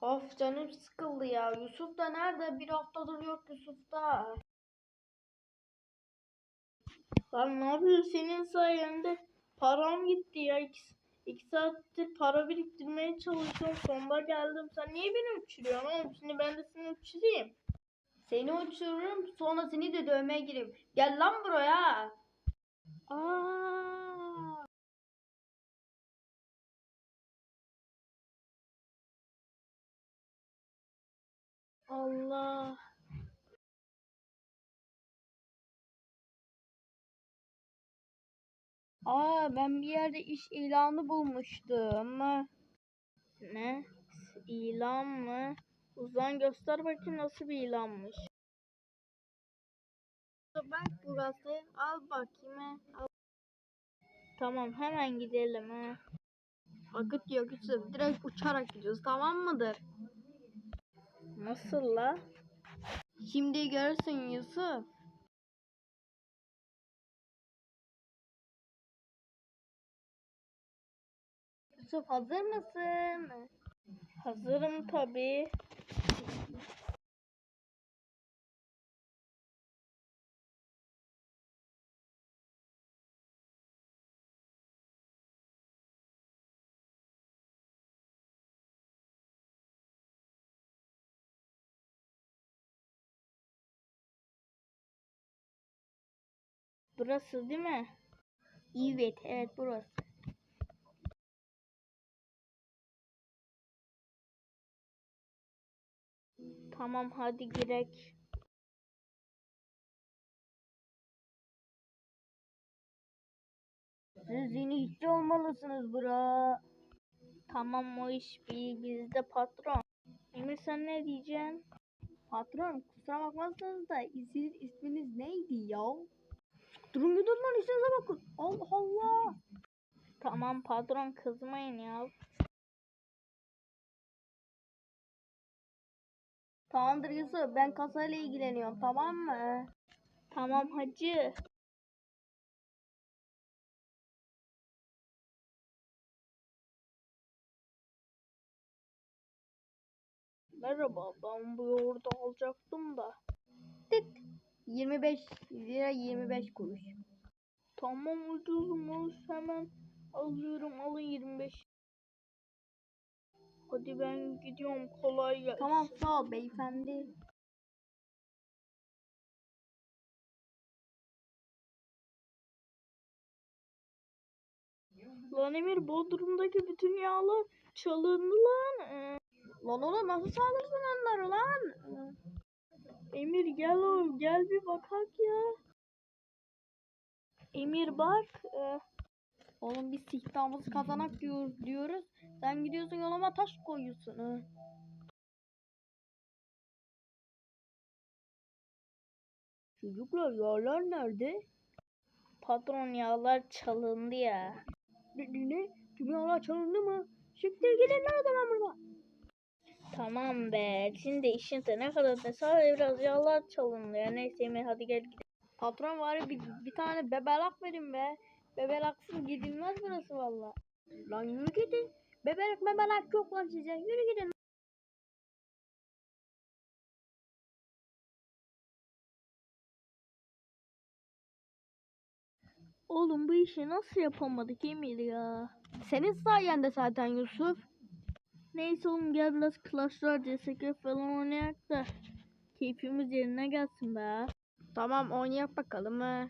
Of canım sıkıldı ya. Yusuf da nerede? Bir haftadır yok Yusuf da. Lan ne yapıyorsun senin sayende? Param gitti ya. İki, iki saattir para biriktirmeye çalışıyorum. Sonunda geldim. Sen niye beni uçuruyorsun oğlum? Şimdi ben de seni uçurayım. Seni uçururum sonra seni de dövmeye gireyim. Gel lan buraya. Allah. Aa ben bir yerde iş ilanı bulmuştum. Ne? İlan mı? Uzan göster bakayım nasıl bir ilanmış. Bak burası. Al bakayım. he, Al. Tamam hemen gidelim ha. Vakit yok. Direkt uçarak gidiyoruz tamam mıdır? Nasıl la? Şimdi görürsün Yusuf. Yusuf hazır mısın? Hazırım tabii. Burası değil mi? Evet, evet burası. Tamam hadi girek. Siz yeni işçi olmalısınız bura. Tamam o iş bir bizde patron. Emir sen ne diyeceksin? Patron kusura bakmazsanız da sizin isminiz neydi ya? Durun lan işinize bakın. Allah Allah. Tamam patron kızmayın ya. Tamamdır Yusuf ben kasayla ilgileniyorum tamam mı? Tamam hacı. Merhaba ben bu yoğurdu alacaktım da. Tık. 25 lira 25 kuruş. Tamam ucuzmuş hemen alıyorum alın 25. Hadi ben gidiyorum kolay gelsin. Tamam sağ ol beyefendi. Lan Emir Bodrum'daki bütün yağlar çalındı lan. Lan oğlum nasıl çalırsın onları lan? Emir gel oğlum gel bir bakak ya. Emir bak. Ee, oğlum biz sihtahımızı kazanak diyor, diyoruz. Sen gidiyorsun yoluma taş koyuyorsun. Ee. Çocuklar yağlar nerede? Patron yağlar çalındı ya. Ne? Tüm yağlar çalındı mı? Siktir gidin o zaman burada. Tamam be. Şimdi işin de ne kadar da sadece biraz yağlar çalındı ya. Neyse Emir hadi gel gidelim. Patron var bir, bir tane bebelak verin be. Bebelaksız gidilmez burası valla. Lan yürü gidin. Bebelak bebelak yok lan size. Yürü gidin. Oğlum bu işi nasıl yapamadık Emir ya? Senin sayende zaten Yusuf. Neyse oğlum gel biraz Clash Royale falan oynayak da keyfimiz yerine gelsin be. Tamam oynayak bakalım ha.